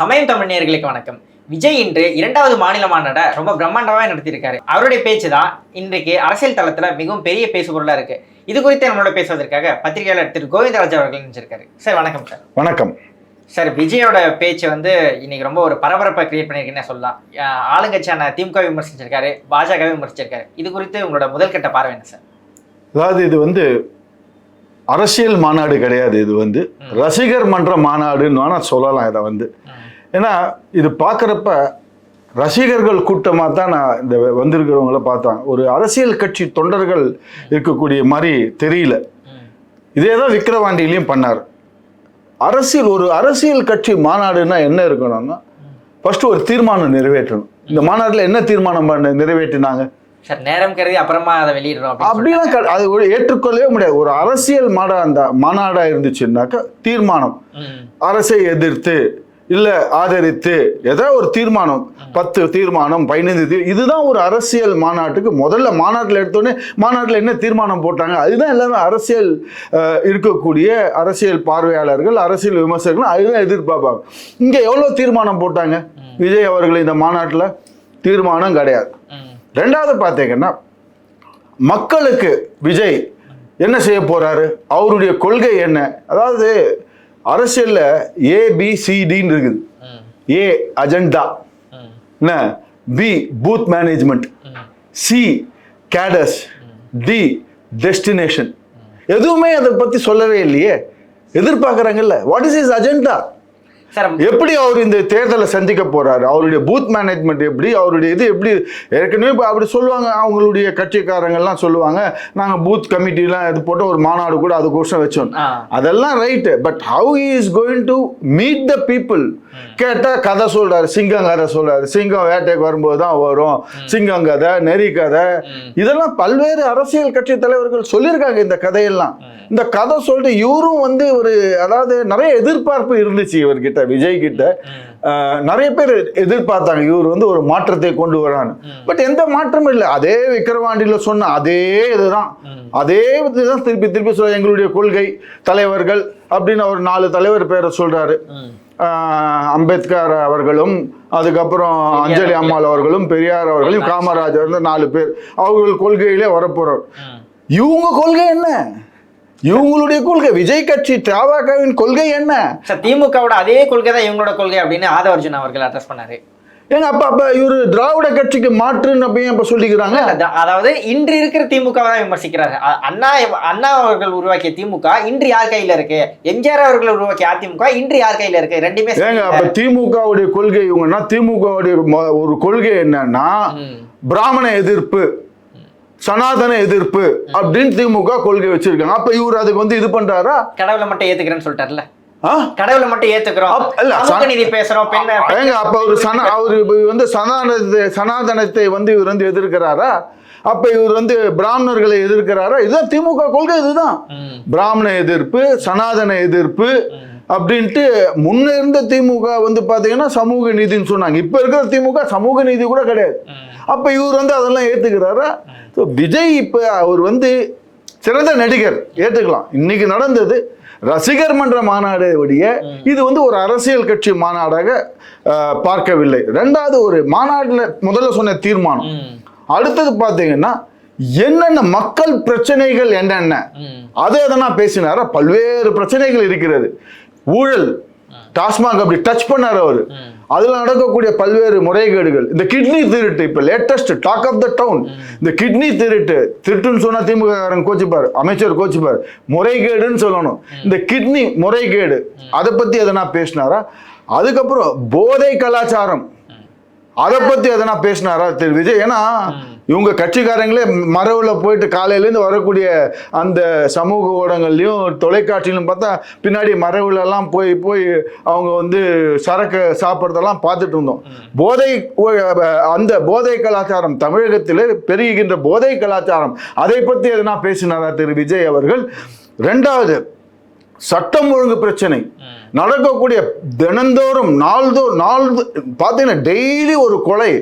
சமயம் தமிழ் நேயர்களுக்கு வணக்கம். விஜய் இன்று இரண்டாவது மாநில மாநாட ரொம்ப பிரம்மாண்டமாக நடத்தியிருக்காரு. அவருடைய பேச்சு தான் இன்றைக்கு அரசியல் தளத்துல மிகவும் பெரிய பேசு பொருளா இருக்கு. இது குறித்து நம்மளோட பேசுவதற்காக பத்திரிகையாளர் திரு கோவிந்தராஜ் அவர்கள் நினைச்சிருக்காரு சார் வணக்கம் சார். வணக்கம். சார் விஜயோட பேச்சு வந்து இன்னைக்கு ரொம்ப ஒரு பரபரப்பை கிரியேட் பண்ணியிருக்குன்னு சொல்லலாம். ஆளுங்கட்சியான திமுக விமர்சிச்சிருக்காரு பாஜக விமர்சிச்சிருக்காரு. இது குறித்து உங்களோட முதல் கட்ட பார்வை என்ன சார்? அதாவது இது வந்து அரசியல் மாநாடு கிடையாது. இது வந்து ரசிகர் மன்ற மாநாடுன்னு சொல்லலாம் இதை வந்து. ஏன்னா இது பார்க்குறப்ப ரசிகர்கள் கூட்டமாக தான் நான் இந்த வந்திருக்கிறவங்கள பார்த்தேன். ஒரு அரசியல் கட்சி தொண்டர்கள் இருக்கக்கூடிய மாதிரி தெரியல. இதே தான் விக்கிரவாண்டியிலையும் பண்ணார். அரசியல் ஒரு அரசியல் கட்சி மாநாடுன்னா என்ன இருக்கணும்னா ஃபர்ஸ்ட் ஒரு தீர்மானம் நிறைவேற்றணும். இந்த மாநாட்டில் என்ன தீர்மானம் பண்ண நிறைவேற்றினாங்க? சார் நேரம் கருதி அப்புறமா அதை வெளியிடுறோம் அப்படின்னு அப்படிலாம் அது ஒரு ஏற்றுக்கொள்ளவே முடியாது. ஒரு அரசியல் மாடா அந்த மாநாடா இருந்துச்சுன்னாக்கா தீர்மானம். அரசை எதிர்த்து இல்லை ஆதரித்து. ஏதாவது ஒரு தீர்மானம். பத்து தீர்மானம் பதினைந்து தீர் இதுதான் ஒரு அரசியல் மாநாட்டுக்கு முதல்ல மாநாட்டில் எடுத்தோடனே மாநாட்டில் என்ன தீர்மானம் போட்டாங்க? அதுதான் எல்லாமே அரசியல் இருக்கக்கூடிய அரசியல் பார்வையாளர்கள் அரசியல் விமர்சகர்கள் அதுதான் எதிர்பார்ப்பாங்க. இங்கே எவ்வளோ தீர்மானம் போட்டாங்க? விஜய் அவர்கள் இந்த மாநாட்டில்? தீர்மானம் கிடையாது. ரெண்டாவது பார்த்தீங்கன்னா மக்களுக்கு விஜய் என்ன செய்ய போறாரு? அவருடைய கொள்கை என்ன? அதாவது அரசியல்ல ஏபிசிடின்னு இருக்குது. A agenda. என்ன? B booth management. C cadres D destination எதுவுமே அதை பத்தி சொல்லவே இல்லையே. எதிர்பார்க்குறாங்கல்ல. வாட் இஸ் இஸ் அஜெண்டா எப்படி அவர் இந்த தேர்தலை சந்திக்க போறாரு? அவருடைய பூத் மேனேஜ்மெண்ட் எப்படி? அவருடைய இது எப்படி? ஏற்கனவே இப்ப அப்படி சொல்லுவாங்க. அவங்களுடைய கட்சிக்காரங்கெல்லாம் சொல்லுவாங்க. நாங்க பூத் கமிட்டிலாம் இது போட்டு ஒரு மாநாடு கூட அதுக்கோசம் வச்சோம். ஆ. அதெல்லாம் right but how is going to meet the people கேட்டா கதை சொல்றாரு. சிங்கம் கதை சொல்றாரு. சிங்கம் வேட்டைக்கு வரும்போது தான் வரும். சிங்கம் கதை நெறி கதை. இதெல்லாம் பல்வேறு அரசியல் கட்சி தலைவர்கள் சொல்லியிருக்காங்க இந்த கதையெல்லாம். இந்த கதை சொல்லிட்டு இவரும் வந்து ஒரு அதாவது நிறைய எதிர்பார்ப்பு இருந்துச்சு இவர்கிட்ட. விஜய் கிட்ட நிறைய பேர் எதிர்பார்த்தாங்க இவர் வந்து ஒரு மாற்றத்தை கொண்டு வரான்னு. பட் எந்த மாற்றமும் இல்லை. அதே விக்கிரவாண்டியில சொன்ன அதே இதுதான். அதே இதுதான் திருப்பி திருப்பி சொல்ல எங்களுடைய கொள்கை தலைவர்கள் அப்படின்னு அவர் நாலு தலைவர் பேரை சொல்றாரு. அம்பேத்கர் அவர்களும் அதுக்கப்புறம் அஞ்சலி அம்மாள் அவர்களும் பெரியார் அவர்களும் காமராஜர் நாலு பேர். அவர்கள் கொள்கையிலே வரப்போறோம். இவங்க கொள்கை என்ன? இவங்களுடைய கொள்கை விஜய் கட்சி திராவாகவின் கொள்கை என்ன? சார் திமுகவோட அதே கொள்கை தான் இவங்களோட கொள்கை அப்படின்னு ஆதவர்ஜுன் அவர்கள் அட்ரஸ் பண்ணாரு. ஏங்க அப்ப அப்ப இவரு திராவிட கட்சிக்கு மாற்றுன்னு அப்ப ஏன் இப்ப சொல்லிக்கிறாங்க? அத- அதாவது இன்று இருக்கிற திமுக தான் விமர்சிக்கிறாரு. அண்ணா அண்ணா அவர்கள் உருவாக்கிய திமுக இன்று யார் கையில இருக்கு? எம்ஜிஆர் அவர்கள் உருவாக்கிய அதிமுக இன்று யார் கையில இருக்கு? ரெண்டுமே ஏங்க அப்ப திமுகவுடைய கொள்கை இவங்கன்னா திமுகவுடைய ஒரு கொள்கை என்னன்னா. பிராமண எதிர்ப்பு. சனாதன எதிர்ப்பு அப்படின்னு திமுக கொள்கை வச்சிருக்காங்க. அப்ப இவர் அதுக்கு வந்து இது பண்றாரா? கடவுளை மட்டும் ஏத்துக்கிறேன்னு சொல்லிட்டார்ல? கடவுளை மட்டும் ஏத்துக்கிறோம். இல்ல, பேசுறோம் ஏங்க அப்ப ஒரு சன அவர் வந்து சனாதனத்தை சனாதனத்தை வந்து இவர் வந்து எதிர்க்கிறாரா? அப்ப இவர் வந்து பிராமணர்களை எதிர்க்கிறாரா? இதுதான் திமுக கொள்கை இதுதான். பிராமண எதிர்ப்பு சனாதன எதிர்ப்பு அப்படின்ட்டு முன்ன இருந்த திமுக வந்து பாத்தீங்கன்னா சமூக நீதின்னு சொன்னாங்க. இப்ப இருக்கிற திமுக சமூக நீதி கூட கிடையாது. அப்ப இவர் வந்து அதெல்லாம் ஏத்துக்கிறாரா? ஸோ விஜய் இப்ப அவர் வந்து சிறந்த நடிகர். ஏத்துக்கலாம். இன்னைக்கு நடந்தது ரசிகர் மன்ற மாநாடு ஒழிய இது வந்து ஒரு அரசியல் கட்சி மாநாடாக பார்க்கவில்லை. ரெண்டாவது ஒரு மாநாட்டில் முதல்ல சொன்ன தீர்மானம். அடுத்தது பார்த்தீங்கன்னா என்னென்ன மக்கள் பிரச்சனைகள் என்னென்ன. அதை எதனா பேசினாரா? பல்வேறு பிரச்சனைகள் இருக்கிறது. ஊழல். டாஸ்மாக் அப்படி டச் பண்ணார் அவர். அதுல நடக்கக்கூடிய பல்வேறு முறைகேடுகள். இந்த கிட்னி திருட்டு இப்ப latest talk of the town இந்த கிட்னி திருட்டு திருட்டுன்னு சொன்னா திமுக காரன் கோச்சிப்பார் அமைச்சர் கோச்சிப்பார். முறைகேடுன்னு சொல்லணும். இந்த கிட்னி முறைகேடு. அதை பத்தி எதனா பேசினாரா? அதுக்கப்புறம் போதை கலாச்சாரம். அதை பத்தி எதனா பேசினாரா திரு விஜய்? ஏன்னா இவங்க கட்சிக்காரங்களே மரவுல போயிட்டு காலையிலேருந்து வரக்கூடிய அந்த சமூக ஊடகங்கள்லையும் தொலைக்காட்சியிலும் பார்த்தா பின்னாடி மரவுல எல்லாம் போய் போய் அவங்க வந்து சரக்கு சாப்பிட்றதெல்லாம் பார்த்துட்டு இருந்தோம். போதை அந்த போதை கலாச்சாரம் தமிழகத்தில் பெருகின்ற போதை கலாச்சாரம். அதை பத்தி எதனா பேசினாரா திரு விஜய் அவர்கள்? ரெண்டாவது சட்டம் ஒழுங்கு பிரச்சனை. நடக்கக்கூடிய தினந்தோறும் நாள்தோறும் நாள் பார்த்தீங்கன்னா டெய்லி ஒரு கொலை.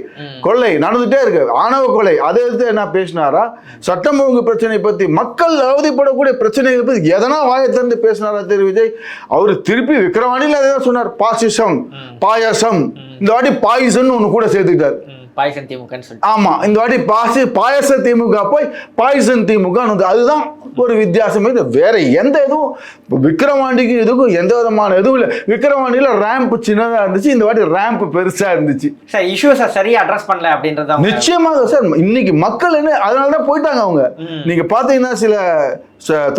கொள்ளை நடந்துட்டே இருக்கு. ஆணவ கொலை. அதை எடுத்து என்ன பேசினாரா? சட்டம் ஒழுங்கு பிரச்சனை பத்தி மக்கள் அவதிப்படக்கூடிய பிரச்சனைகள் பத்தி எதனா வாயை திறந்து பேசினாரா திரு விஜய்? அவர் திருப்பி விக்ரவாணியில் அதே தான் சொன்னார். பாசிசம் பாயாசம். இந்த வாட்டி பாய்சன் ஒன்று கூட சேர்த்துக்கிட்டார். பாய்சன் திமுகன்னு சொல்லிட்டு. ஆமா இந்த வாட்டி பாசி பாயச திமுக போய் பாய்சன் திமுக அதுதான் ஒரு வித்தியாசமே. இது வேற எந்த இதுவும் இப்போ விக்ரவாண்டிக்கு இதுக்கும் எந்த விதமான எதுவும் இல்லை. விக்ரவாண்டியில ரேம்ப் சின்னதா இருந்துச்சு இந்த வாட்டி ரேம்ப் பெருசா இருந்துச்சு. சார் இஷ்யூஸை சரியா அட்ரஸ் பண்ணல அப்படின்றது நிச்சயமாக சார் இன்னைக்கு மக்கள் என்ன அதனால தான் போயிட்டாங்க அவங்க. நீங்க பாத்தீங்கன்னா சில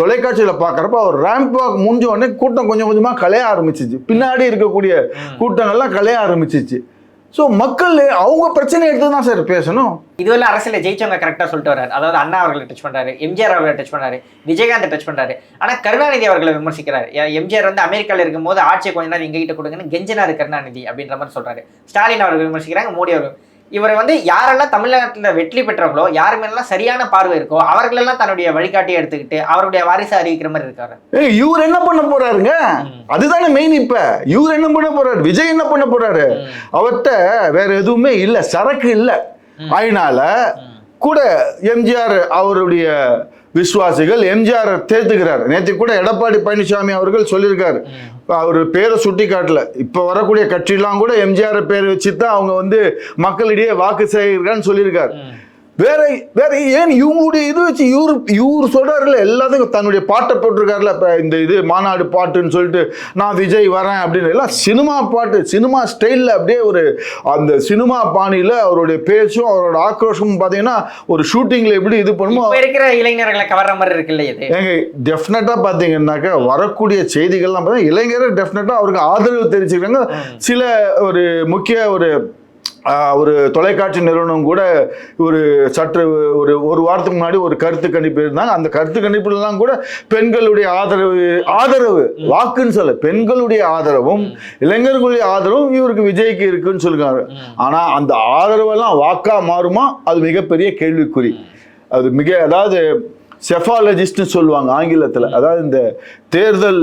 தொலைக்காட்சியில பாக்குறப்ப அவர் ரேம்ப் வாக் முடிஞ்ச உடனே கூட்டம் கொஞ்சம் கொஞ்சமா கலைய ஆரம்பிச்சிச்சு. பின்னாடி இருக்கக்கூடிய கூட்டங்கள்லாம் கலைய ஆரம்பிச்சிச்சு. ஸோ மக்கள் அவங்க பிரச்சனை எடுத்து தான் சார் பேசணும். இதுவரை அரசியல ஜெயிச்சவங்க கரெக்டாக சொல்லிட்டு வர்றாரு. அதாவது அண்ணா அவர்களை டச் பண்ணுறாரு எம்ஜிஆர் அவர்களை டச் பண்ணாரு விஜயகாந்த் டச் பண்ணுறாரு ஆனால் கருணாநிதி அவர்களை விமர்சிக்கிறார். எம்ஜிஆர் வந்து அமெரிக்காவில் இருக்கும்போது ஆட்சியை கொஞ்ச நேரம் எங்ககிட்ட கொடுங்கன்னு கெஞ்சினாரு கருணாநிதி அப்படின்ற மாதிரி சொல்கிறாரு ஸ்டாலின் அவர்கள் விமர்சிக்கிறாங்க மோடி அவர்கள் இவர் வந்து யாரெல்லாம் தமிழ்நாட்டுல வெற்றி பெற்றவங்களோ யார் மேலாம் சரியான பார்வை இருக்கோ அவர்களெல்லாம் தன்னுடைய வழிகாட்டியை எடுத்துக்கிட்டு அவருடைய வாரிசு அறிவிக்கிற மாதிரி இருக்காரு. இவர் என்ன பண்ண போறாருங்க? அதுதானே மெயின் இப்ப. இவர் என்ன பண்ண போறாரு? விஜய் என்ன பண்ண போறாரு? அவர்கிட்ட வேற எதுவுமே இல்ல சரக்கு இல்ல. அதனால கூட எம்ஜிஆர் அவருடைய விசுவாசிகள் எம்ஜிஆர் தேர்த்துக்கிறார். நேற்று கூட எடப்பாடி பழனிசாமி அவர்கள் சொல்லியிருக்காரு. அவர் பேரை சுட்டி காட்டல. இப்ப வரக்கூடிய கட்சியெல்லாம் கூட எம்ஜிஆர் பேர் வச்சு தான் அவங்க வந்து மக்களிடையே வாக்கு சேகரிக்கிறான்னு சொல்லியிருக்காரு. வேற வேற ஏன் இவங்களுடைய இது வச்சு இவரு இவரு சொல்றாருல எல்லாத்துக்கும் தன்னுடைய பாட்டை போட்டிருக்காருல இப்ப இந்த இது மாநாடு பாட்டுன்னு சொல்லிட்டு நான் விஜய் வரேன் அப்படின்னு எல்லாம் சினிமா பாட்டு சினிமா ஸ்டைல்ல அப்படியே ஒரு அந்த சினிமா பாணியில அவருடைய பேச்சும் அவரோட ஆக்ரோஷமும் பாத்தீங்கன்னா ஒரு ஷூட்டிங்ல எப்படி இது பண்ணுமோ இருக்கிற இளைஞர்களை கவர்ற மாதிரி இருக்குல்ல இது? ஏங்க டெஃபினட்டா பாத்தீங்கன்னாக்கா வரக்கூடிய செய்திகள்லாம் பார்த்தா இளைஞர்கள் டெஃபினட்டா அவருக்கு ஆதரவு தெரிவிச்சிருக்காங்க. சில ஒரு முக்கிய ஒரு ஒரு தொலைக்காட்சி நிறுவனம் கூட ஒரு சற்று ஒரு ஒரு வாரத்துக்கு முன்னாடி ஒரு கருத்து கணிப்பு இருந்தாங்க. அந்த கருத்து கணிப்புலாம் கூட பெண்களுடைய ஆதரவு ஆதரவு வாக்குன்னு சொல்ல பெண்களுடைய ஆதரவும் இளைஞர்களுடைய ஆதரவும் இவருக்கு விஜய்க்கு இருக்குன்னு சொல்லுறாங்க ஆனால் அந்த ஆதரவெல்லாம் வாக்கா மாறுமா? அது மிகப்பெரிய கேள்விக்குறி. அது மிக அதாவது செஃபாலஜிஸ்ட்னு சொல்லுவாங்க ஆங்கிலத்துல. அதாவது இந்த தேர்தல்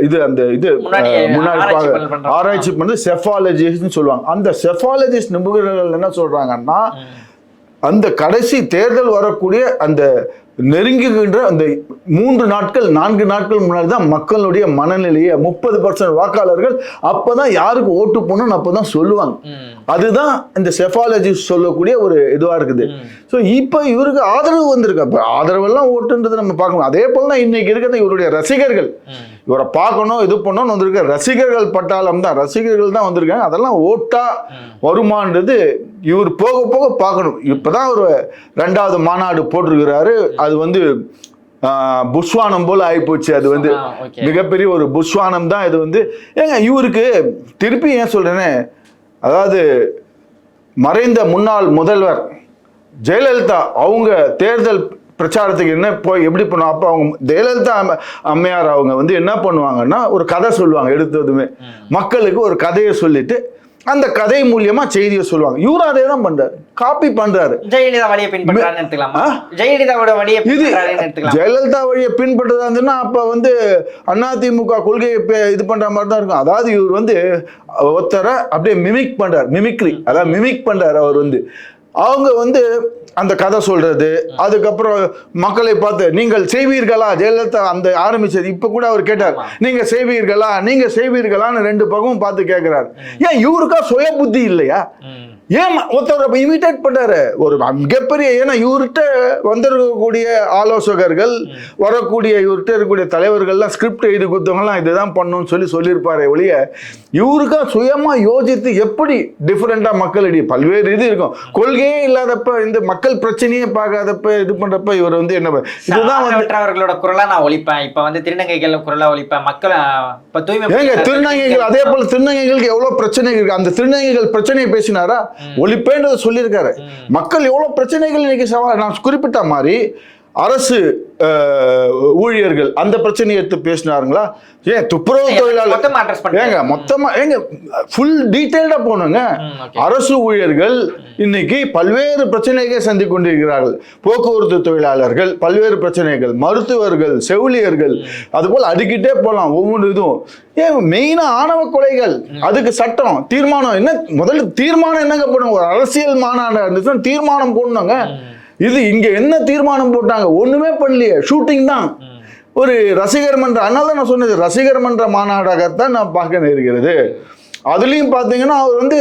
இது அந்த இது முன்னாடி ஆராய்ச்சி பா- பண்ண- பண்றாங்க. ஆராய்ச்சி பண்ணது செஃபாலஜிஸ்ட்னு சொல்லுவாங்க. அந்த செஃபாலஜிஸ்ட் நிபுணர்கள் என்ன சொல்றாங்கன்னா அந்த கடைசி தேர்தல் வரக்கூடிய அந்த நெருங்குகின்ற அந்த மூன்று நாட்கள் நான்கு நாட்கள் முன்னாடி தான் மக்களுடைய மனநிலையை முப்பது பர்சன்ட் வாக்காளர்கள் அப்பதான் யாருக்கு ஓட்டு போகணும்னு அப்பதான் சொல்லுவாங்க. அதுதான் இந்த செஃபாலஜிஸ்ட் சொல்லக்கூடிய ஒரு இதுவா இருக்குது. ஸோ இப்போ இவருக்கு ஆதரவு வந்திருக்கு. அப்போ ஆதரவெல்லாம் ஓட்டுன்றது நம்ம பார்க்கணும். அதே போல தான் இன்னைக்கு இருக்கிறது இவருடைய ரசிகர்கள். இவரை பார்க்கணும் இது பண்ணணும்னு வந்திருக்க ரசிகர்கள் பட்டாளம் தான். ரசிகர்கள் தான் வந்திருக்காங்க. அதெல்லாம் ஓட்டா வருமானது இவர் போக போக பார்க்கணும். இப்பதான் ஒரு ரெண்டாவது மாநாடு போட்டிருக்கிறாரு. அது வந்து ஆஹ், புஸ்வானம் போல ஆயிப்போச்சு. அது வந்து. மிகப்பெரிய ஒரு புஸ்வானம் தான் இது வந்து. ஏங்க இவருக்கு திருப்பி ஏன் சொல்றேனே? அதாவது மறைந்த முன்னாள் முதல்வர் ஜெயலலிதா அவங்க தேர்தல் பிரச்சாரத்துக்கு என்ன போய் எப்படி பண்ணுவாங்க அப்போ அவங்க ஜெயலலிதா அம்ம- அம்மையார் அவங்க வந்து என்ன பண்ணுவாங்கன்னா ஒரு கதை சொல்லுவாங்க எடுத்ததுமே. மக்களுக்கு ஒரு கதையை சொல்லிட்டு அந்த கதை மூலியமா செய்தியை சொல்லுவாங்க. இவரும் அதே தான் பண்றாரு. காப்பி பண்றாரு. ஜெயலலிதா வழியை பின்பற்றாருன்னு? ஜெயலலிதாவோட வழியை இது ஜெயலலிதா வழியை பின்பற்றதா இருந்ததுன்னா அப்ப வந்து அதிமுக கொள்கையை இது பண்ற மாதிரி தான் இருக்கும். அதாவது இவர் வந்து ஒருத்தரை அப்படியே மிமிக் பண்றார். மிமிக்ரி அதாவது மிமிக் பண்றாரு அவர் வந்து. அவங்க வந்து அந்த கதை சொல்றது அதுக்கப்புறம் மக்களை பார்த்து நீங்கள் செய்வீர்களா? ஜெயலலிதா அந்த ஆரம்பிச்சது. இப்ப கூட அவர் கேட்டார் நீங்க செய்வீர்களா? நீங்க செய்வீர்களான்னு ரெண்டு பக்கமும் பார்த்து கேட்கிறாரு ஏன் இவருக்கா சுய புத்தி இல்லையா. ஏன் ஒருத்தர் இமிட்டேட் பண்றாரு ஒரு மிகப்பெரிய ஏன்னா இவர்கிட்ட வந்திருக்கக்கூடிய ஆலோசகர்கள் வரக்கூடிய இவர்கிட்ட இருக்கக்கூடிய தலைவர்கள்லாம் ஸ்கிரிப்ட் எழுதி கொடுத்தவங்கலாம் இதுதான் பண்ணணும்னு சொல்லி சொல்லியிருப்பாரு ஒழிய இவருக்கா சுயமா யோசித்து எப்படி டிஃப்ரெண்டா மக்களிடையே பல்வேறு இது இருக்கும். கொள்கையே இல்லாதப்ப இந்த மக்கள் பிரச்சனையே பார்க்காதப்ப இது பண்றப்ப இவர் வந்து என்ன இதுதான் வந்து ஆதரவற்றவர்களோட குரலா நான் ஒழிப்பேன். இப்ப வந்து திருநங்கைகள் குரலா ஒழிப்பேன். மக்கள் இப்ப தூய்மை திருநங்கைகள் அதே போல திருநங்கைகளுக்கு எவ்வளவு பிரச்சனை இருக்கு? அந்த திருநங்கைகள் பிரச்சனையை பேசினாரா? ஒழிப்பேன்றதை சொல்லியிருக்காரு. மக்கள் எவ்வளவு பிரச்சனைகள் இன்னைக்கு சவா நான் குறிப்பிட்ட மாதிரி அரசு ஊழியர்கள் அந்த பிரச்சனையை எடுத்து பேசினாருங்களா? ஏன் துப்புரவு தொழிலாளர் மொத்தமா ஏங்க மொத்தமா ஏங்க ஃபுல் டீட்டெயில்டா போனோங்க. அரசு ஊழியர்கள் இன்னைக்கு பல்வேறு பிரச்சனைகளை சந்திக் கொண்டிருக்கிறார்கள். போக்குவரத்து தொழிலாளர்கள் பல்வேறு பிரச்சனைகள் மருத்துவர்கள் செவிலியர்கள் அதுபோல் அடிக்கிட்டே போலாம் ஒவ்வொரு இதுவும். ஏன் மெயினா ஆணவ கொலைகள் அதுக்கு சட்டம் தீர்மானம் என்ன முதல்ல தீர்மானம் என்னங்க போடணும்? ஒரு அரசியல் மாநாடு இருந்துச்சுன்னா தீர்மானம் போடணுங்க. இது இங்க என்ன தீர்மானம் போட்டாங்க? ஒண்ணுமே பண்ணலையே. ஷூட்டிங் தான். ஒரு ரசிகர் மன்ற அதனால தான் நான் சொன்னது ரசிகர் மன்ற மாநாடாகத்தான் நான் பார்க்க நேருகிறது. அதுலேயும் பார்த்தீங்கன்னா அவர் வந்து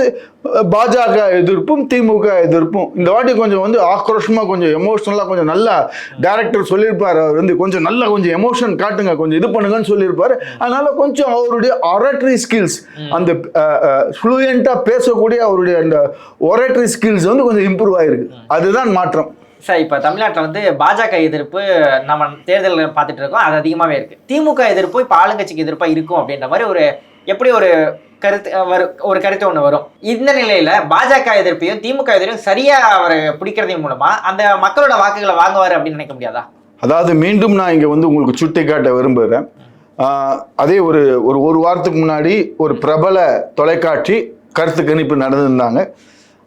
பாஜக எதிர்ப்பும் திமுக எதிர்ப்பும் இந்த வாட்டி கொஞ்சம் வந்து ஆக்ரோஷமாக கொஞ்சம் எமோஷனலாக கொஞ்சம் நல்லா டேரக்டர் சொல்லியிருப்பார். அவர் வந்து கொஞ்சம் நல்லா கொஞ்சம் எமோஷன் காட்டுங்க கொஞ்சம் இது பண்ணுங்கன்னு சொல்லியிருப்பாரு. அதனால கொஞ்சம் அவருடைய ஒரேட்டரி ஸ்கில்ஸ் அந்த ஃப்ளூயண்ட்டாக பேசக்கூடிய அவருடைய அந்த ஒரேட்டரி ஸ்கில்ஸ் வந்து கொஞ்சம் இம்ப்ரூவ் ஆயிருக்கு. அதுதான் மாற்றம். சார் இப்போ தமிழ்நாட்டில் வந்து பாஜக எதிர்ப்பு நம்ம தேர்தல் பார்த்துட்டு இருக்கோம் அது அதிகமாகவே இருக்கு. திமுக எதிர்ப்பு இப்போ ஆளுங்கட்சிக்கு எதிர்ப்பாக இருக்கும் அப்படின்ற மாதிரி ஒரு எப்படி ஒரு கருத்து வரும் ஒரு கருத்து ஒன்று வரும். இந்த நிலையில பாஜக எதிர்ப்பையும் திமுக எதிர்ப்பையும் சரியா அவர் பிடிக்கிறதன் மூலமா அந்த மக்களோட வாக்குகளை வாங்குவார் அப்படின்னு நினைக்க முடியாதா? அதாவது மீண்டும் நான் இங்கே வந்து உங்களுக்கு சுட்டி காட்ட விரும்புகிறேன் அதே ஒரு ஒரு ஒரு வாரத்துக்கு முன்னாடி ஒரு பிரபல தொலைக்காட்சி கருத்து கணிப்பு நடந்திருந்தாங்க.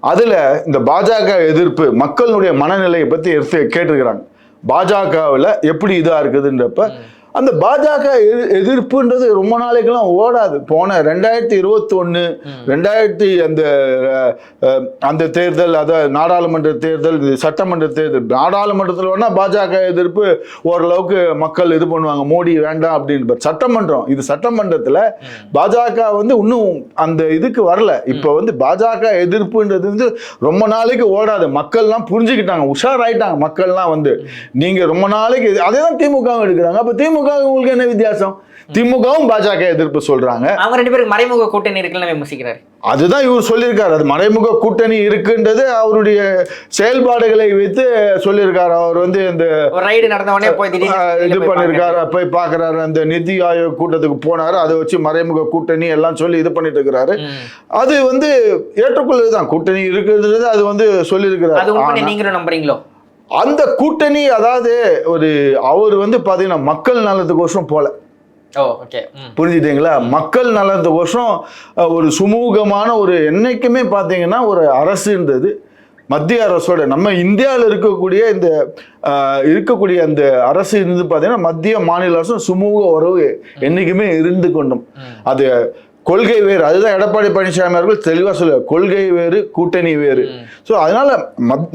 அதில் இந்த பாஜக எதிர்ப்பு மக்களுடைய மனநிலையை பற்றி எடுத்து கேட்டிருக்கிறாங்க. பாஜகவில் எப்படி இதாக இருக்குதுன்றப்ப அந்த பாஜக எதிர்- எதிர்ப்புன்றது ரொம்ப நாளைக்கெல்லாம் ஓடாது. போன ரெண்டாயிரத்தி இருபத்தி ஒன்று ரெண்டாயிரத்தி அந்த அந்த தேர்தல் அதாவது நாடாளுமன்ற தேர்தல் சட்டமன்ற தேர்தல் நாடாளுமன்றத்தில் வேணா பாஜக எதிர்ப்பு ஓரளவுக்கு மக்கள் இது பண்ணுவாங்க. மோடி வேண்டாம் அப்படின்னு சட்டமன்றம் இது சட்டமன்றத்தில் பாஜக வந்து இன்னும் அந்த இதுக்கு வரல. இப்போ வந்து பாஜக எதிர்ப்புன்றது வந்து ரொம்ப நாளைக்கு ஓடாது. மக்கள்லாம் புரிஞ்சுக்கிட்டாங்க. உஷாராயிட்டாங்க மக்கள்லாம் வந்து. நீங்க ரொம்ப நாளைக்கு அதே தான் திமுகவும் எடுக்கிறாங்க. அப்ப திமுக உங்களுக்கு என்ன வித்தியாசம்? திமுகவும் பாஜக எதிர்ப்பு சொல்றாங்க. அவங்க ரெண்டு பேருக்கு மறைமுக கூட்டணி இருக்குன்னு விமர்சிக்கிறாரு. அதுதான் இவர் சொல்லியிருக்காரு. அது மறைமுக கூட்டணி இருக்குன்றது அவருடைய செயல்பாடுகளை வைத்து சொல்லியிருக்காரு. அவர் வந்து இந்த ரைடு நடந்த உடனே போய் இது போய் பண்ணிருக்காரு போய் பார்க்கறாரு. அந்த நிதி ஆயோக் கூட்டத்துக்கு போனாரு. அதை வச்சு மறைமுக கூட்டணி எல்லாம் சொல்லி இது பண்ணிட்டு இருக்கிறாரு. அது வந்து ஏற்றுக்கொள்ளுதுதான் கூட்டணி இருக்கிறது அது வந்து அது சொல்லியிருக்கிறாரு நீங்களும் நம்புறீங்களோ? அந்த கூட்டணி அதாவது ஒரு அவர் வந்து பாத்தீங்கன்னா மக்கள் நலத்துக்கோசரம் போல. புரிஞ்சுட்டீங்களா மக்கள் நலத்துக்கோசரம் ஒரு சுமூகமான ஒரு என்னைக்குமே பார்த்தீங்கன்னா ஒரு அரசுன்றது. மத்திய அரசோட நம்ம இந்தியாவில் இருக்கக்கூடிய இந்த இருக்கக்கூடிய அந்த அரசு இருந்து பார்த்தீங்கன்னா மத்திய மாநில அரசும் சுமூக உறவு என்னைக்குமே இருந்து கொண்டும். அது கொள்கை வேறு. அதுதான் எடப்பாடி பழனிசாமி அவர்கள் தெளிவாக சொல்லுவார். கொள்கை வேறு கூட்டணி வேறு. ஸோ அதனால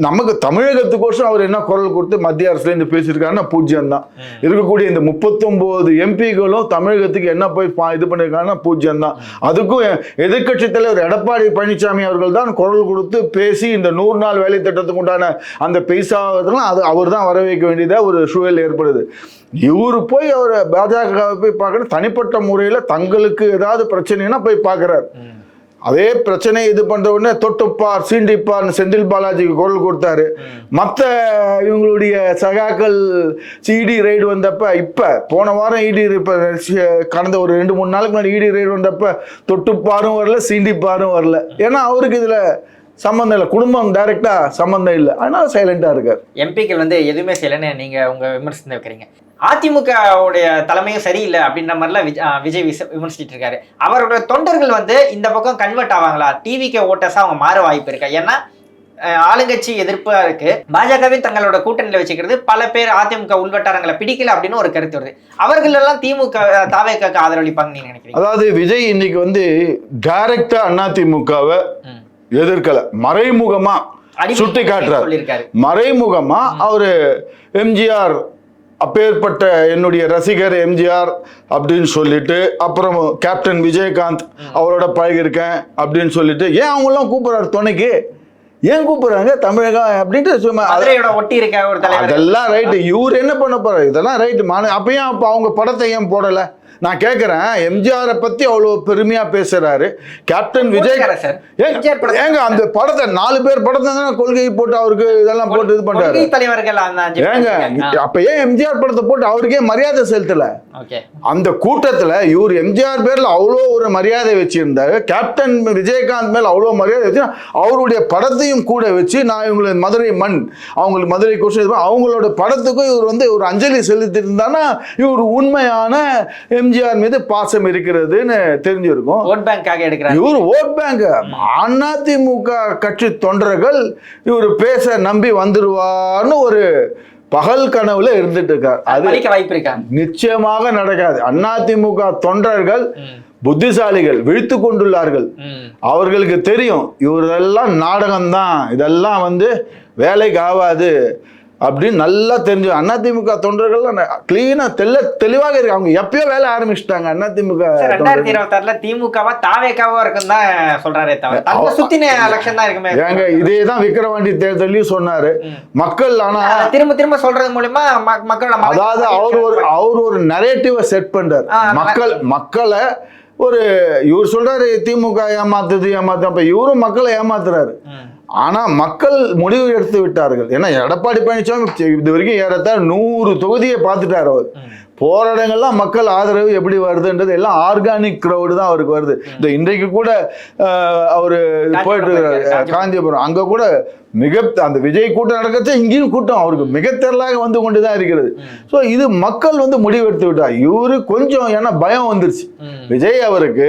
நமக்கு தமிழகத்துக்கோசரம் அவர் என்ன குரல் கொடுத்து மத்திய அரசுலேருந்து பேசியிருக்காருன்னா பூஜ்ஜியம் தான் இருக்கக்கூடிய இந்த முப்பத்தொம்போது எம்பிகளும் தமிழகத்துக்கு என்ன போய் பா- இது பண்ணியிருக்காங்கன்னா பூஜ்ஜியம் தான் அதுக்கும் எதிர்கட்சி தலைவர் எடப்பாடி பழனிசாமி அவர்கள் தான் குரல் கொடுத்து பேசி இந்த நூறு நாள் வேலை திட்டத்துக்கு உண்டான அந்த பைசாவதெல்லாம் அது அவர் தான் வர வைக்க வேண்டியதாக ஒரு சூழல் ஏற்படுது. இவரு போய் அவர் பாஜக போய் பார்க்கணும். தனிப்பட்ட முறையில் தங்களுக்கு ஏதாவது பிரச்சனைனா போய் பார்க்குறாரு. அதே பிரச்சனை இது பண்ற உடனே தொட்டுப்பார் சீண்டிப்பார்னு செந்தில் பாலாஜிக்கு குரல் கொடுத்தாரு. மற்ற இவங்களுடைய சகாக்கள் இடி ரைடு வந்தப்ப இப்ப போன வாரம் இடி இப்ப கடந்த ஒரு ரெண்டு மூணு நாளுக்கு முன்னாடி இடி ரைடு வந்தப்ப தொட்டுப்பாரும் வரல சீண்டிப்பாரும் வரல. ஏன்னா அவருக்கு இதுல சம்மந்தம் இல்லை. குடும்பம் டைரக்டா சம்மந்தம் இல்லை. அதனால சைலண்டா இருக்காரு. எம்பிக்கள் வந்து எதுவுமே செய்யலைன்னு நீங்க உங்க விமர்சனத்தை வைக்கிறீங்க. அதிமுக உடைய தலைமையும் சரியில்லை அப்படின்ற மாதிரிலாம் விஜய் விமர்சிச்சிட்டு இருக்காரு. அவரோட தொண்டர்கள் வந்து இந்த பக்கம் கன்வெர்ட் ஆவாங்களா? டிவிக்கு ஓட்டர்ஸா அவங்க மாற வாய்ப்பு இருக்கா? ஏன்னா ஆளுங்கட்சி எதிர்ப்பா இருக்கு. பாஜகவே தங்களோட கூட்டணியில வச்சுக்கிறது பல பேர் அதிமுக உள்வட்டாரங்களை பிடிக்கல அப்படின்னு ஒரு கருத்து வருது. அவர்கள் எல்லாம் திமுக தாவேக்காக்கு ஆதரவளிப்பாங்க நீங்க நினைக்கிறீங்க? அதாவது விஜய் இன்னைக்கு வந்து டைரக்டா அதிமுகவை. எதிர்க்கல. மறைமுகமா சுட்டி காட்டுறார் மறைமுகமா அவரு எம்ஜிஆர் அப்பேற்பட்ட என்னுடைய ரசிகர் எம்ஜிஆர் அப்படின்னு சொல்லிட்டு அப்புறம் கேப்டன் விஜயகாந்த் அவரோட பழகிருக்கேன் அப்படின்னு சொல்லிட்டு ஏன் அவங்களாம் கூப்பிடுறாரு துணைக்கு? ஏன் கூப்பிடுறாங்க? தமிழகம் அப்படின்ட்டு சும்மா ஒட்டி இருக்க ஒரு அதெல்லாம் ரைட்டு இவர் என்ன பண்ண போறாரு? இதெல்லாம் ரைட்டு மான அப்பயும் அப்போ அவங்க படத்தை ஏன் போடல? நான் கேட்கிறேன் எம்ஜிஆரை பத்தி அவ்வளவு பெருமையா பேசுறாரு. கேப்டன் விஜய்? ஏங்க, அந்த படத்தை நாலு பேர் படத்தை தானே கொள்கை போட்டு அவருக்கு இதெல்லாம் போட்டு இது கொள்கை தலைவர்கள் ஏங்க. அப்ப ஏன் எம்ஜிஆர் படத்தை போட்டு அவருக்கே மரியாதை செலுத்தல? அந்த கூட்டத்துல இவர் எம்ஜிஆர் பேர்ல அவ்வளோ ஒரு மரியாதை வச்சிருந்தாரு. கேப்டன் விஜயகாந்த் மேல அவ்வளோ மரியாதை வச்சு அவருடைய படத்தையும் கூட வச்சு நான் இவங்களுக்கு மதுரை மண் அவங்களுக்கு மதுரை கொஸ்டின் அவங்களோட படத்துக்கும் இவர் வந்து ஒரு அஞ்சலி செலுத்தியிருந்தானா இவர் உண்மையான எம்ஜிஆர் மீது பாசம் இருக்கிறதுன்னு தெரிஞ்சிருக்கும். ஓட் பேங்காக எடுக்கிறாங்க. இவர் ஓட் பேங்க் அதிமுக கட்சி தொண்டர்கள் இவர் பேச நம்பி வந்துருவார்னு ஒரு பகல் கனவுல இருந்துட்டு இருக்கார் அது வாய்ப்பு இருக்கா? நிச்சயமாக நடக்காது. அதிமுக தொண்டர்கள். புத்திசாலிகள் விழித்து கொண்டுள்ளார்கள். அவர்களுக்கு தெரியும் இவரெல்லாம் நாடகம்தான். இதெல்லாம் வந்து வேலைக்கு ஆகாது. அப்படின்னு நல்லா தெரிஞ்சு அதிமுக தொண்டர்கள்லாம் கிளீனா தெல்ல தெளிவாக இருக்கு அவங்க எப்பயோ வேலை ஆரம்பிச்சிட்டாங்க அதிமுக ரெண்டாயிரத்தி தொண்டர்கள். இருபத்தி ஆறுல திமுகவா தாவேக்காவா இருக்கும் தான் சொல்றாரே தவிர தன்னை சுத்தின எலெக்ஷன் தான் இருக்குமே. ஏங்க இதே தான் விக்கிரவாண்டி தேர்தலையும் சொன்னாரு. மக்கள் ஆனா திரும்ப திரும்ப சொல்றது மூலியமா ம- மக்களோட மன- அதாவது அவர் ஒரு அவர் ஒரு நரேட்டிவை செட் பண்றாரு. மக்கள் மக்களை ஒரு இவர் சொல்றாரு திமுக ஏமாத்துது ஏமாத்து அப்ப இவரும் மக்களை ஏமாத்துறாரு. ம். ஆனா மக்கள் முடிவு எடுத்து விட்டார்கள். ஏன்னா எடப்பாடி பழனிசாமி இது வரைக்கும் ஏறத்தாழ நூறு தொகுதியை பார்த்துட்டார் அவர். இடங்கள்லாம் மக்கள் ஆதரவு எப்படி வருதுன்றது எல்லாம் ஆர்கானிக் க்ரௌடு தான் அவருக்கு வருது. இந்த இன்றைக்கு கூட அவரு போயிட்டு காஞ்சிபுரம். அங்க கூட மிக அந்த விஜய் கூட்டம் நடக்கச்சே இங்கேயும் கூட்டம். அவருக்கு மிக திரளாக வந்து கொண்டு தான் இருக்கிறது ஸோ இது மக்கள் வந்து முடிவெடுத்து விட்டார். இவரு கொஞ்சம் ஏன்னா பயம் வந்துருச்சு. விஜய் அவருக்கு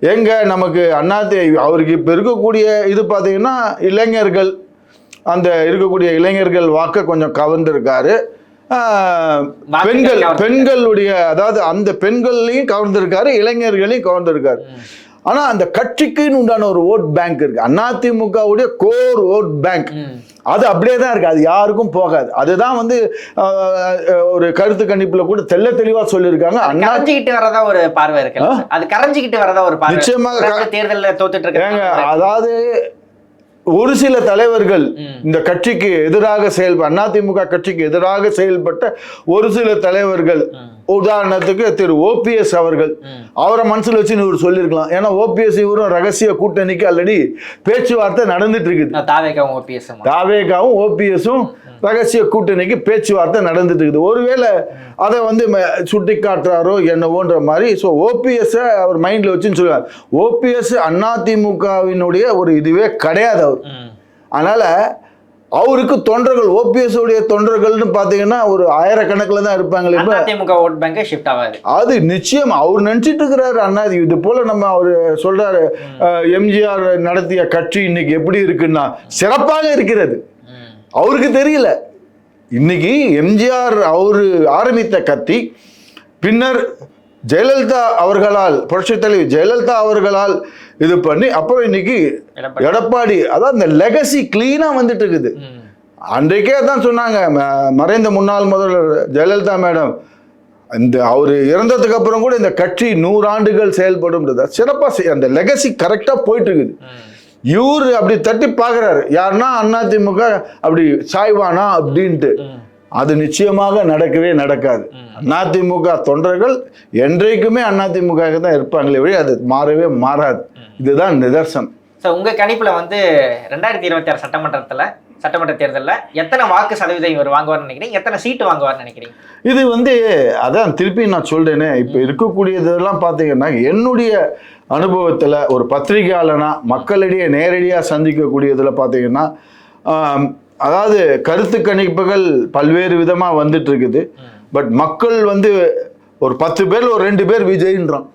எங்க நமக்கு அண்ணாத்தி அவருக்கு இப்போ இருக்கக்கூடிய இது பார்த்தீங்கன்னா இளைஞர்கள் அந்த இருக்கக்கூடிய இளைஞர்கள் வாக்க கொஞ்சம் கவர்ந்திருக்காரு. பெண்கள். பெண்களுடைய அதாவது அந்த பெண்களையும் கவர்ந்திருக்காரு இளைஞர்களையும் கவர்ந்திருக்காரு. ஆனா அந்த கட்சிக்குன்னு உண்டான ஒரு ஓட் பேங்க் இருக்கு. அதிமுகவுடைய கோர் ஓட் பேங்க். அது அப்படியே தான் இருக்கு. அது யாருக்கும் போகாது. அதுதான் வந்து ஒரு கருத்து கணிப்புல கூட தெள்ள தெளிவா சொல்லியிருக்காங்க. கரைஞ்சிக்கிட்டு வரதா ஒரு பார்வை இருக்கு. அது கரைஞ்சிக்கிட்டு வரதா ஒரு பார்வை. நிச்சயமாக தேர்தலில் தோத்துட்டு இருக்காங்க அதாவது ஒரு சில தலைவர்கள். இந்த கட்சிக்கு எதிராக செயல்பட அதிமுக கட்சிக்கு எதிராக செயல்பட்ட ஒரு சில தலைவர்கள். உதாரணத்துக்கு திரு ஓபிஎஸ் அவர்கள். அவரை மனசுல வச்சு இவர் சொல்லியிருக்கலாம். ஏன்னா ஓபிஎஸ் இவரும் ரகசிய கூட்டணிக்கு ஆல்ரெடி பேச்சுவார்த்தை நடந்துட்டு இருக்குது. தாவேகாவும் ஓபிஎஸும் ரகசிய கூட்டணிக்கு பேச்சுவார்த்தை நடந்துட்டு இருக்குது. ஒருவேளை அதை வந்து சுட்டி காட்டுறாரோ என்னவோன்ற மாதிரி ஸோ ஓபிஎஸ்ஸை அவர் மைண்டில் வச்சுன்னு சொல்லுவார். ஓபிஎஸ் அதிமுகவினுடைய ஒரு இதுவே கிடையாது அவர். அதனால அவருக்கு தொண்டர்கள் ஓபிஎஸ் உடைய தொண்டர்கள்னு பார்த்தீங்கன்னா ஒரு ஆயிரக்கணக்கில் தான் இருப்பாங்களே அதிமுக ஓட் பேங்க் ஷிஃப்ட் ஆகாது. அது நிச்சயம். அவர் நினைச்சிட்டு இருக்கிறாரு அண்ணா இது- போல நம்ம அவர் சொல்றாரு அஹ், எம்ஜிஆர் நடத்திய கட்சி இன்னைக்கு எப்படி இருக்குன்னா சிறப்பாக இருக்கிறது. அவருக்கு தெரியல இன்னைக்கு எம்ஜிஆர் அவரு ஆரம்பித்த கத்தி பின்னர் ஜெயலலிதா அவர்களால் புரட்சித் தலைவி ஜெயலலிதா அவர்களால் இது பண்ணி அப்புறம் இன்னைக்கு எடப்பாடி. அதான் இந்த லெகசி கிளீனா வந்துட்டு இருக்குது. அன்றைக்கே தான் சொன்னாங்க மறைந்த முன்னாள் முதல்வர் ஜெயலலிதா மேடம் இந்த அவர் இறந்ததுக்கு அப்புறம் கூட இந்த கட்சி நூறாண்டுகள் செயல்படும் சிறப்பாக அந்த லெகசி கரெக்டாக போயிட்டு இருக்குது. இவர் அப்படி தட்டி பார்க்குறாரு. யாருன்னா அதிமுக அப்படி சாய்வானா அப்படின்ட்டு. அது நிச்சயமாக நடக்கவே நடக்காது. அதிமுக தொண்டர்கள் என்றைக்குமே அதிமுக தான் இருப்பாங்களே வழி அது மாறவே மாறாது. இதுதான் நிதர்சனம். ஸோ உங்கள் கணிப்பில் வந்து ரெண்டாயிரத்தி இருபத்தி ஆறு சட்டமன்றத்தில் சட்டமன்ற தேர்தல்ல எத்தனை வாக்கு சதவீதம் இவர் வாங்குவார்னு நினைக்கிறீங்க? எத்தனை சீட்டு வாங்குவார்னு நினைக்கிறீங்க? இது வந்து அதான் திருப்பி நான் சொல்றேனே இப்போ இருக்கக்கூடியதெல்லாம் பார்த்தீங்கன்னா என்னுடைய அனுபவத்தில் ஒரு பத்திரிகையாளனா மக்களிடையே நேரடியாக சந்திக்கக்கூடியதில் பார்த்தீங்கன்னா அதாவது கருத்து கணிப்புகள் பல்வேறு விதமாக வந்துட்டு இருக்குது பட் மக்கள் வந்து ஒரு பத்து பேர் ஒரு ரெண்டு பேர் விஜய்ன்றான்.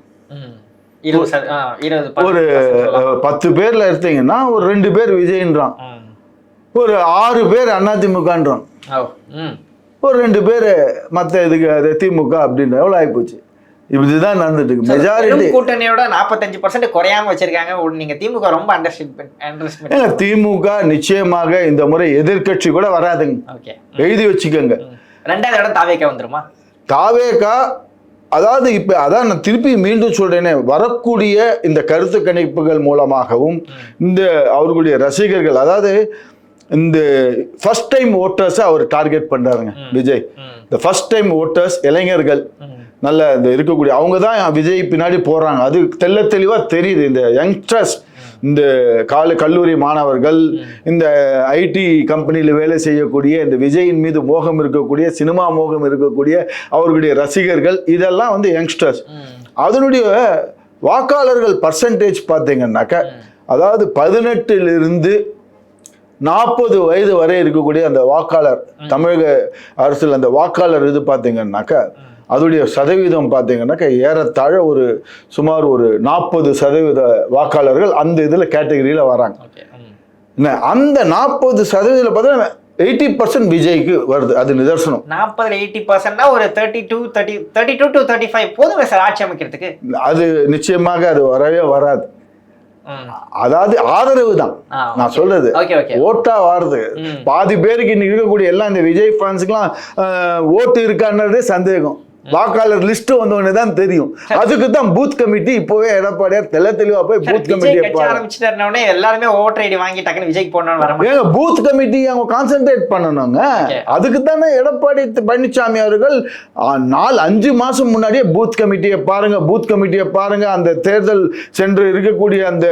ஒரு பத்து பேர்ல எடுத்தீங்கன்னா ஒரு ரெண்டு பேர் விஜய்ன்றான். ஒரு ஆறு பேர் அதிமுகன்றான் ஓ ம். ஒரு ரெண்டு பேர் மற்ற இதுக்கு அது திமுக அப்படின்ற எவ்வளோ ஆகிப்போச்சு இதுதான் நடந்துட்டு இருக்கு மெஜாரிட்டி கூட்டணியோட நாற்பத்தஞ்சு பர்சன்ட் குறையாம வச்சிருக்காங்க. நீங்க திமுக ரொம்ப அண்டர்ஸ்டிமேட் திமுக நிச்சயமாக இந்த முறை எதிர்க்கட்சி கூட வராதுங்க. எழுதி வச்சுக்கோங்க. ரெண்டாவது இடம் தாவேக்கா வந்துருமா? தாவேகா அதாவது இப்ப அதான் நான் திருப்பி மீண்டும் சொல்றேனே வரக்கூடிய இந்த கருத்து கணிப்புகள் மூலமாகவும் இந்த அவர்களுடைய ரசிகர்கள் அதாவது இந்த ஃபர்ஸ்ட் டைம் ஓட்டர்ஸை அவர் டார்கெட் பண்றாருங்க விஜய். இந்த ஃபர்ஸ்ட் டைம் ஓட்டர்ஸ் இளைஞர்கள். நல்ல இந்த இருக்கக்கூடிய அவங்க தான் விஜய் பின்னாடி போறாங்க. அது தெள்ள தெளிவா தெரியுது. இந்த யங்ஸ்டர்ஸ் இந்த கால கல்லூரி மாணவர்கள் இந்த ஐடி கம்பெனியில் வேலை செய்யக்கூடிய இந்த விஜயின் மீது மோகம் இருக்கக்கூடிய சினிமா மோகம் இருக்கக்கூடிய அவர்களுடைய ரசிகர்கள் இதெல்லாம் வந்து யங்ஸ்டர்ஸ் அதனுடைய வாக்காளர்கள் பர்சன்டேஜ் பார்த்தீங்கன்னாக்க அதாவது பதினெட்டிலிருந்து நாற்பது வயது வரை இருக்கக்கூடிய அந்த வாக்காளர் தமிழக அரசில் அந்த வாக்காளர் இது பார்த்தீங்கன்னாக்கா அதோடைய சதவீதம் பார்த்தீங்கன்னாக்கா ஏறத்தாழ ஒரு சுமார் ஒரு நாற்பது சதவீத வாக்காளர்கள் அந்த இதில் கேட்டகரியில் வராங்க. என்ன அந்த நாற்பது சதவீதத்தில் பார்த்தீங்கன்னா எயிட்டி பர்சன்ட் விஜய்க்கு வருது அது நிதர்சனம். நாற்பதுல எயிட்டி பர்சன்ட்னா ஒரு thirty two thirty thirty two to thirty five போதுங்க சார் ஆட்சி அமைக்கிறதுக்கு? அது நிச்சயமாக அது வரவே வராது. அதாவது ஆதரவு தான். நான் சொல்றது. ஓட்டா வாருது. பாதி பேருக்கு இன்னைக்கு இருக்கக்கூடிய எல்லாம் இந்த விஜய் ஃபேன்ஸுக்குலாம் ஓட்டு இருக்கான்றதே சந்தேகம். வாக்காளர் லிஸ்ட் வந்தவொடனே தான் தெரியும். அதுக்கு தான் பூத் கமிட்டி இப்போவே எடப்பாடியார் தெள்ள தெளிவா போய் பூத் பாருங்க ஆரம்பிச்சிட்டாருனே எல்லாருமே ஓட்டர் ஐடி வாங்கி டக்குன்னு விஜய்க்கு போடணும்னு வர ஏங்க பூத் கமிட்டி அவங்க கான்சென்ட்ரேட் பண்ணணுங்க. அதுக்கு தானே எடப்பாடி பழனிசாமி அவர்கள் நாலு அஞ்சு மாசம் முன்னாடியே பூத் கமிட்டியை பாருங்க பூத் கமிட்டியை பாருங்க அந்த தேர்தல் சென்று இருக்கக்கூடிய அந்த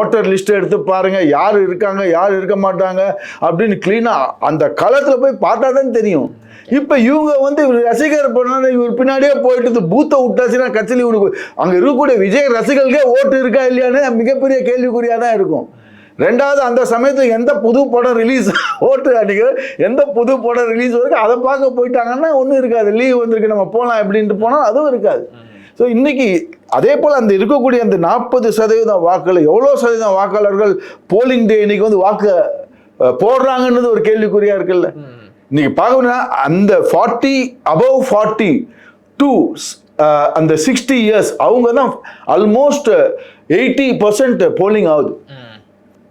ஓட்டர் லிஸ்ட் எடுத்து பாருங்க யார் இருக்காங்க யார் இருக்க மாட்டாங்க அப்படின்னு கிளீனா அந்த களத்துல போய் பார்த்தா தான் தெரியும். இப்ப இவங்க வந்து இவர் ரசிகர் பண்ண இவர் பின்னாடியே போயிட்டு பூத்தை விட்டாச்சுன்னா கட்சியில் இவனுக்கு அங்க இருக்கக்கூடிய விஜய் ரசிகர்களுக்கே ஓட்டு இருக்கா இல்லையான்னு மிகப்பெரிய கேள்விக்குறியா தான் இருக்கும். ரெண்டாவது அந்த சமயத்துல எந்த புது படம் ரிலீஸ் ஓட்டு அன்னைக்கு எந்த புது படம் ரிலீஸ் இருக்கு அதை பார்க்க போயிட்டாங்கன்னா ஒன்றும் இருக்காது. லீவ் வந்திருக்கு நம்ம போகலாம் அப்படின்ட்டு போனால் அதுவும் இருக்காது. ஸோ இன்னைக்கு அதே போல் அந்த இருக்கக்கூடிய அந்த நாற்பது சதவீதம் வாக்குகள் எவ்வளோ சதவீதம் வாக்காளர்கள் போலிங் டே இன்னைக்கு வந்து வாக்கு போடுறாங்கன்றது ஒரு கேள்விக்குறியா இருக்குல்ல. இன்னைக்கு பார்க்கணும்னா அந்த ஃபார்ட்டி அபவ் ஃபார்ட்டி டூ அந்த சிக்ஸ்டி இயர்ஸ் அவங்க தான் ஆல்மோஸ்ட் எயிட்டி பர்சன்ட் போலிங் ஆகுது.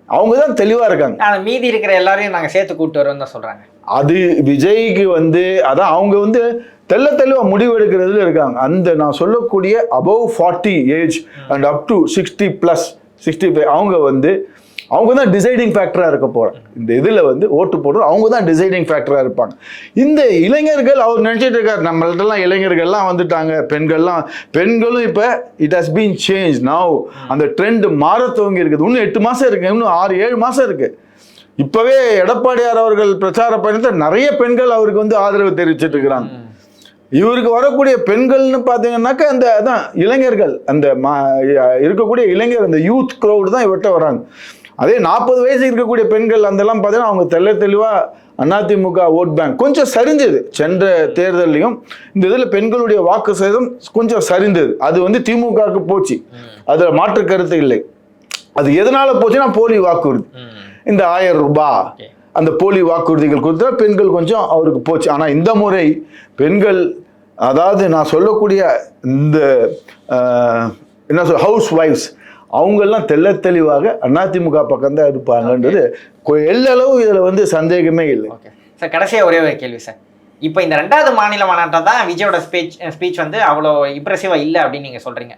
அவங்க தான் தெளிவாக இருக்காங்க. ஆனா மீதி இருக்கிற எல்லாரையும் நாங்க சேர்த்து கூட்டு வரோம் தான் சொல்றாங்க. அது விஜய்க்கு வந்து அதான் அவங்க வந்து தெள்ள தெளிவாக முடிவு எடுக்கிறதுல இருக்காங்க. அந்த நான் சொல்லக்கூடிய above forty age and up to sixty plus sixty five அவங்க வந்து அவங்க தான் டிசைடிங் ஃபேக்டராக இருக்க போகிறாங்க இந்த இதில் வந்து ஓட்டு போடுறது அவங்க தான் டிசைடிங் ஃபேக்டராக இருப்பாங்க. இந்த இளைஞர்கள் அவர் நினச்சிட்டு இருக்கார் நம்மள்ட்டலாம் இளைஞர்கள்லாம் வந்துட்டாங்க பெண்கள்லாம் பெண்களும் இப்போ it has been change now அந்த ட்ரெண்ட் மாற துவங்கி இருக்குது. இன்னும் எட்டு மாதம் இருக்குது இன்னும் ஆறு ஏழு மாதம் இருக்குது இப்போவே எடப்பாடியார் அவர்கள் பிரச்சார பயணத்தில் நிறைய பெண்கள் அவருக்கு வந்து ஆதரவு தெரிவிச்சிட்டு இருக்கிறாங்க. இவருக்கு வரக்கூடிய பெண்கள்னு பார்த்தீங்கன்னாக்கா அந்த அதான் இளைஞர்கள் அந்த மா இருக்கக்கூடிய இளைஞர் அந்த யூத் க்ரௌடு தான் இவர்கிட்ட வராங்க. அதே நாற்பது வயசு இருக்கக்கூடிய பெண்கள் அந்தெல்லாம் பார்த்தீங்கன்னா அவங்க தெள்ள தெளிவாக அதிமுக ஓட் பேங்க் கொஞ்சம் சரிஞ்சது. சென்ற தேர்தல்லையும் இந்த இதில் பெண்களுடைய வாக்கு சேதம் கொஞ்சம் சரிந்தது. அது வந்து திமுகவுக்கு போச்சு. அதில் மாற்று கருத்து இல்லை. அது எதனால போச்சுன்னா போலி வாக்குறுதி. இந்த ஆயிரம் ரூபாய் அந்த போலி வாக்குறுதிகள் கொடுத்தா பெண்கள் கொஞ்சம் அவருக்கு போச்சு. ஆனால் இந்த முறை பெண்கள் அதாவது நான் சொல்லக்கூடிய இந்த என்ன சொல் ஹவுஸ் ஒய்ஃப்ஸ் அவங்கெல்லாம் தெள்ள தெளிவாக அதிமுக பக்கம் தான் இருப்பாங்கன்றது எல்லளவு இதில் வந்து சந்தேகமே இல்லை. ஓகே. சார் கடைசியா ஒரே ஒரு கேள்வி சார். இப்போ இந்த ரெண்டாவது மாநில மாநாட்டம் தான் விஜயோட ஸ்பீச் ஸ்பீச் வந்து அவ்வளோ இம்ப்ரெசிவா இல்லை அப்படின்னு நீங்க சொல்றீங்க.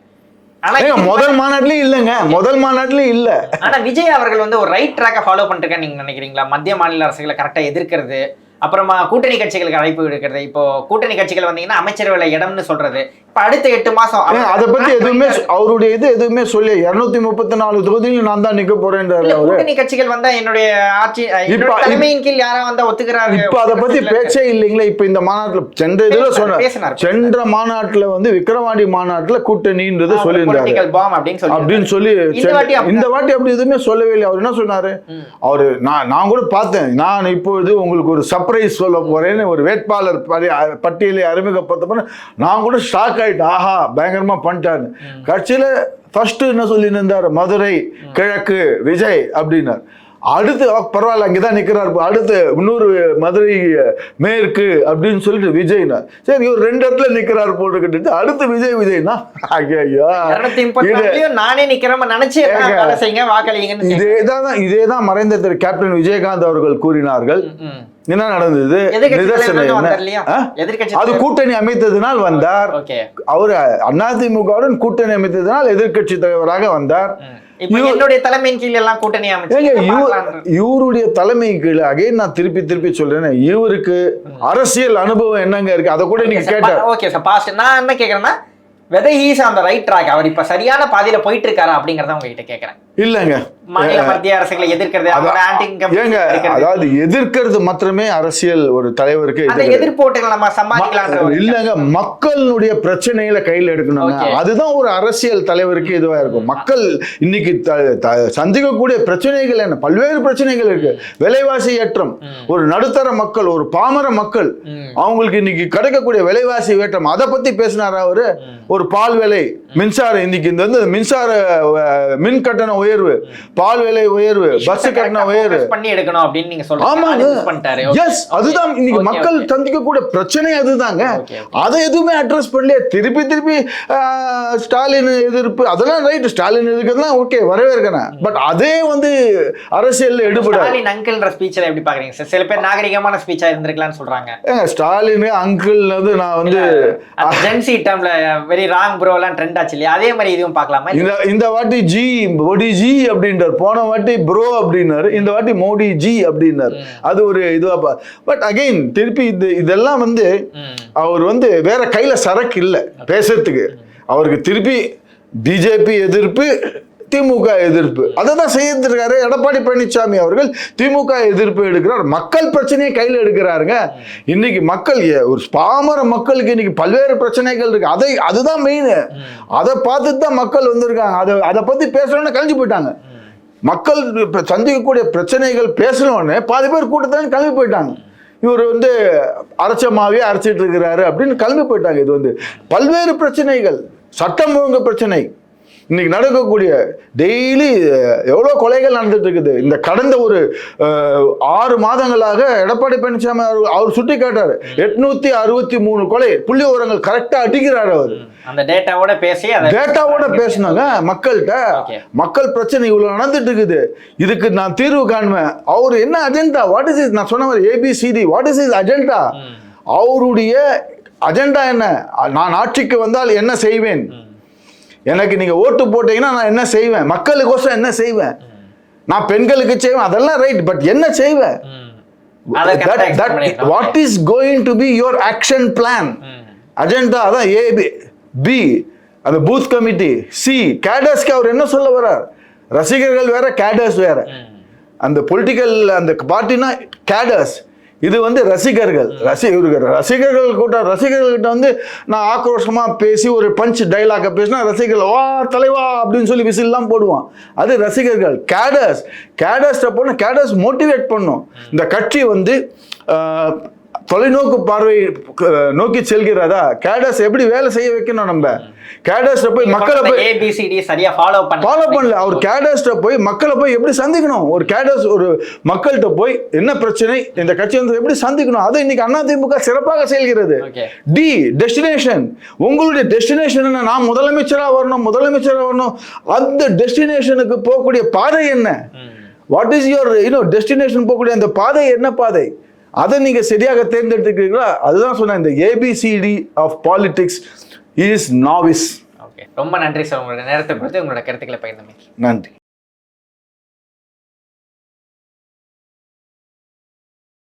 ஆனா ஏங்க, முதல் மாநாட்டிலையும் இல்லைங்க. முதல் மாநாட்டிலையும் இல்லை. ஆனா விஜய் அவர்கள் வந்து ஒரு ரைட் ட்ராக்கை ஃபாலோ பண்ணிருக்கேன்னு நீங்க நினைக்கிறீங்களா? மத்திய மாநில அரசுகளை கரெக்டா எதிர்க்கிறது அப்புறமா கூட்டணி கட்சிகளுக்கு அழைப்பு விடுக்கிறது. இப்போ கூட்டணி கட்சிகள் வந்தீங்கன்னா அமைச்சரவையில இடம்னு சொல்றது. இப்போ அடுத்த எட்டு மாசம் அதை பத்தி எதுவுமே அவருடைய இது எதுவுமே சொல்லி இருநூத்தி முப்பத்தி நாலு தொகுதியிலும் நான் தான் நிக்க அவரு. கூட்டணி கட்சிகள் வந்தா என்னுடைய ஆட்சி தலைமையின் கீழ் யாரா வந்தா ஒத்துக்கிறாரு இப்ப அதை பத்தி பேச்சே இல்லைங்களே. இப்ப இந்த மாநாட்டுல சென்ற இதுல பேசினார், சொன்ன பேசினார். சென்ற மாநாட்டுல வந்து விக்கிரவாண்டி மாநாட்டுல கூட்டணின்றது சொல்லியிருந்தாரு. அப்படின்னு சொல்லி இந்த வாட்டி அப்படி- எதுவுமே சொல்லவே இல்லை. அவர் என்ன சொன்னாரு? அவரு நான் நான் கூட பார்த்தேன். நான் இப்பொழுது உங்களுக்கு ஒரு சர்ப்ரைஸ் சொல்ல போறேன்னு ஒரு வேட்பாளர் படி- பட்டியலை அறிமுகப்படுத்த நான் கூட ஷாக் ஆயிட்டேன். ஆஹா பயங்கரமா பண்ணிட்டாரு. கட்சியில ஃபர்ஸ்ட் என்ன சொல்லியிருந்தார் மதுரை கிழக்கு விஜய் அப்படின்னார். அடுத்து "ஆ, பரவாயில்ல அங்கதான் நிக்கிறார். அடுத்து இன்னொரு மதுரை மேற்கு அப்படின்னு சொல்லிட்டு விஜய்னா. சரி இவர் ரெண்டு இடத்துல நிக்கிறார் போட்டுக்கிட்டு அடுத்து விஜய் விஜய்னா ஐயா இது நானே நிக்கிறேன் நினைச்சு ஏங்க. வேலை செய்யுங்க வாக்களிங்கன்னு செய்யுங்க. இதேதான் இதேதான் மறைந்த திரு கேப்டன் விஜயகாந்த் அவர்கள் கூறினார்கள். என்ன நடந்தது? அது. கூட்டணி அமைத்ததினால் வந்தார். அவர் அதிமுகவுடன் கூட்டணி அமைத்ததினால் எதிர்க்கட்சி தலைவராக வந்தார். என்னுடைய தலைமையின் கீழ் எல்லாம் கூட்டணி இவருடைய தலைமை கீழே அகைன் நான் திருப்பி திருப்பி சொல்றேன் இவருக்கு அரசியல் அனுபவம் என்னங்க இருக்கு? அதை கூட நீங்க கேட்டார் ஓகே சார் பாஸ்ட் நான் என்ன கேக்குறேன்னா வெதர் ஹீஸ் அந்த ரைட் ட்ராக் அவர் இப்ப சரியான பாதையில போயிட்டு இருக்காரா அப்படிங்கறத உங்ககிட்ட கேக்குறேன். இல்லங்க. அதாவது எதிர்க்கிறது மாத்திரமே அரசியல் ஒரு தலைவருக்கு இல்லங்க மக்களுடைய பிரச்சனைகளை கையில் எடுக்கணுங்க. அதுதான் ஒரு அரசியல் தலைவருக்கு இதுவா இருக்கும். மக்கள் இன்னைக்கு த- த- சந்திக்கக்கூடிய பிரச்சனைகள் என்ன? பல்வேறு பிரச்சனைகள் இருக்கு. விலைவாசி ஏற்றம். ஒரு நடுத்தர மக்கள் ஒரு பாமர மக்கள். அவங்களுக்கு இன்னைக்கு கிடைக்கக்கூடிய விலைவாசி ஏற்றம். அதை பத்தி பேசினாரா அவரு? ஒரு பால் விலை மின்சாரம் இன்னைக்கு இந்த மின்சார மின் கட்டண உயர்வு பால் விலை உயர்வு பஸ் கட்டண உயர்வு. பண்ணி எடுக்கணும் அப்படின்னு நீங்க சொல்றீங்க. எஸ் அதுதான். இன்னைக்கு மக்கள். சந்திக்கக்கூடிய பிரச்சனை அதுதாங்க. அதை எதுவுமே அட்ரஸ் பண்ணலையே. திருப்பி திருப்பி ஸ்டாலின் எதிர்ப்பு. அதெல்லாம் ரைட் ஸ்டாலின் எதிர்க்கிறதுலாம் ஓகே வரவேற்கிறேன் பட் அதே வந்து அரசியல்ல எடுபடாது ஸ்டாலின் அங்கிள்ன்ற ஸ்பீச்ல எப்படி பாக்குறீங்க சார் சில பேர் நாகரிகமான ஸ்பீச்சா இருந்திருக்கலாம்னு சொல்றாங்க. ஏங்க, ஸ்டாலின் அங்கிள் வந்து நான் வந்து ஜென்சி டேர்ம்ல வெரி ராங் ப்ரோ எல்லாம் ட்ரெண்ட் ஆச்சு இல்லையா? அதே மாதிரி இதுவும் பார்க்கலாமா? இந்த இந்த வாட்டி ஜி மோடி ஜி அப்படின்றார். போன வாட்டி ப்ரோ அப்படின்னாரு இந்த வாட்டி மோடி ஜி அப்படின்னாரு அது ஒரு இதுவா பட் அகைன் திருப்பி இது இதெல்லாம் வந்து. அவர் வந்து வேற கையில சரக்கு இல்லை பேசுறதுக்கு. அவருக்கு திருப்பி பிஜேபி எதிர்ப்பு திமுக எதிர்ப்பு. அதை தான் செய்திருக்காரு எடப்பாடி பழனிசாமி அவர்கள். திமுக எதிர்ப்பு எடுக்கிறார். மக்கள் பிரச்சனையை கையில் எடுக்கிறாருங்க. இன்னைக்கு மக்கள் ஏ- ஒரு பாமர மக்களுக்கு இன்னைக்கு பல்வேறு பிரச்சனைகள் இருக்கு. அதை அதுதான் மெயின் அதை பார்த்துட்டு தான் மக்கள் வந்திருக்காங்க. அதை அதை பத்தி பேசணும்னு கழிஞ்சு போயிட்டாங்க. மக்கள் இப்போ சந்திக்கக்கூடிய பிரச்சனைகள் பேசணும்னு பாதி பேர் கூட்டத்தில் கிளம்பி போயிட்டாங்க. இவர் வந்து அரைச்சமாவே அரைச்சிட்டு இருக்கிறாரு அப்படின்னு கிளம்பி போயிட்டாங்க. இது வந்து பல்வேறு பிரச்சனைகள். சட்டம் ஒழுங்கு பிரச்சனை. இன்னைக்கு நடக்கக்கூடிய டெய்லி எவ்வளோ கொலைகள் நடந்துட்டு இருக்குது இந்த கடந்த ஒரு ஆறு மாதங்களாக எடப்பாடி பழனிசாமி அவர் அவர் சுட்டி காட்டாரு எட்நூத்தி அறுபத்தி மூணு கொலை புள்ளி விவரங்கள் கரெக்டா அடிக்கிறார் அவர். அந்த டேட்டாவோட பேசி டேட்டாவோட பேசணுங்க மக்கள்கிட்ட. மக்கள் பிரச்சனை இவ்வளவு நடந்துட்டு இருக்குது இதுக்கு நான் தீர்வு காணுவேன் அவர் என்ன அஜெண்டா வாட் இஸ் இஸ் நான் சொன்ன மாதிரி ABCD what is is agenda அவருடைய அஜெண்டா என்ன? நான் ஆட்சிக்கு வந்தால் என்ன செய்வேன்? எனக்கு நீங்க ஓட்டு போட்டீங்கன்னா நான் என்ன செய்வேன்? மக்களுக்கோசம் என்ன செய்வேன்? நான் பெண்களுக்கு செய்வேன். அதெல்லாம் ரைட் பட் என்ன செய்வேன். What is going to be your action plan. Agenda அதான் ஏ பி அந்த பூத் கமிட்டி சி கேடர்ஸ்க்கு அவர் என்ன சொல்ல வர்றார்? ரசிகர்கள் வேற கேடர்ஸ் வேற. அந்த பொலிட்டிக்கல் அந்த பார்ட்டினா கேடர்ஸ் இது வந்து ரசிகர்கள் ரசி ரசிகர்கள் கூட்டம் ரசிகர்கள்கிட்ட வந்து நான் ஆக்ரோஷமாக பேசி ஒரு பஞ்ச் டைலாக பேசினா ரசிகர்கள் வா தலைவா அப்படின்னு சொல்லி விசில்லாம் போடுவான். அது ரசிகர்கள் கேடர்ஸ் கேடர்ஸ்ட போன கேடர்ஸ் மோட்டிவேட் பண்ணும். இந்த கட்சி வந்து தொலைநோக்கு பார்வை நோக்கி செல்கிறதா? கேடர்ஸ் எப்படி வேலை செய்ய வைக்கணும் நம்ம? கேடர்ஸ் போய் மக்களை போய் ஏபிசிடி சரியா ஃபாலோ பண்ண ஃபாலோ பண்ணல. அவர் கேடர்ஸ்ட போய் மக்களை போய் எப்படி சந்திக்கணும்? ஒரு கேடர்ஸ் ஒரு மக்கள்கிட்ட போய் என்ன பிரச்சனை? இந்த கட்சி வந்து எப்படி சந்திக்கணும்? அதை இன்னைக்கு அதிமுக சிறப்பாக செயல்கிறது. டி டெஸ்டினேஷன் உங்களுடைய டெஸ்டினேஷன் என்ன? நான் முதலமைச்சரா வரணும் முதலமைச்சரா வரணும். அந்த டெஸ்டினேஷனுக்கு போகக்கூடிய பாதை என்ன? What is your you know destination போகக்கூடிய அந்த பாதை என்ன பாதை? அதை நீங்க சரியாக தேர்ந்தெடுத்துக்கிறீங்களா அதுதான் சொன்னேன் இந்த ABCD of politics is novice okay ரொம்ப நன்றி சார் உங்களோட நேரத்தை கொடுத்து உங்களோட கருத்துக்களை பகிர்ந்தமைக்கு நன்றி.